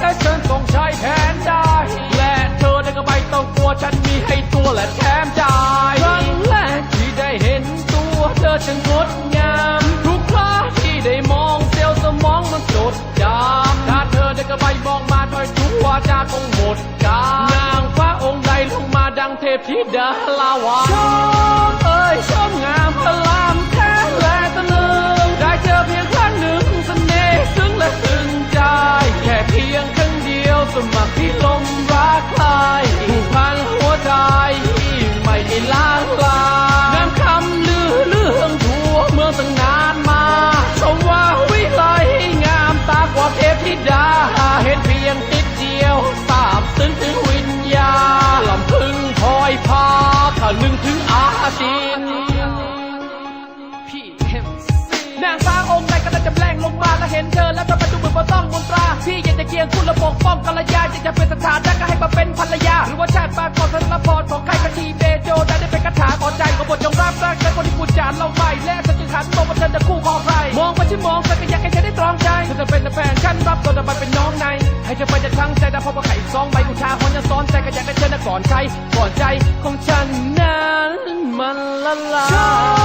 และฉันต้องใช้แทนได้ และเธอได้ก็ไม่ต้องกลัวฉันมีให้ตัวและแถมใจครั้งแรกที่ได้เห็นตัวเธอช่างดงาม ทุกคราที่ได้มองเซลล์สมองมันจดจำถ้าเธอได้ก็ไม่มองมาถอยทุกวาจาคงหมดกาลนางฟ้าองค์ใดลงมาดังเทพธิดาลาวา จินพี่เฮมนางฟ้าองค์ใดก็ได้จะแปลงลงมาแล้วเห็นเธอแล้วทำไมดูเหมือนว่าต้องมนตรา พี่อยากจะเคียงคุณและปกป้องกัลยาอยากจะเป็นสถานะก็ให้มาเป็นภรรยา หรือว่าชาติปากก่อนธนพรของใครก็ชีเบโจได้ได้เป็นคาถาก่อใจของบทจงรับรักและคนที่พูดจานเราไม่และฉันจึงหันมองว่าเธอจะคู่ของใครมองไปที่มองไปก็อยากให้เธอได้ตรองใจเธอจะเป็นแฟน ในให้เธอไปจะทั้งใจแต่พอว่าไข่สองใบอุทาหรณ์จะซ้อนใจก็อยากได้เธอนะก่อนใจก่อนใจของฉันนั้นมันละลาย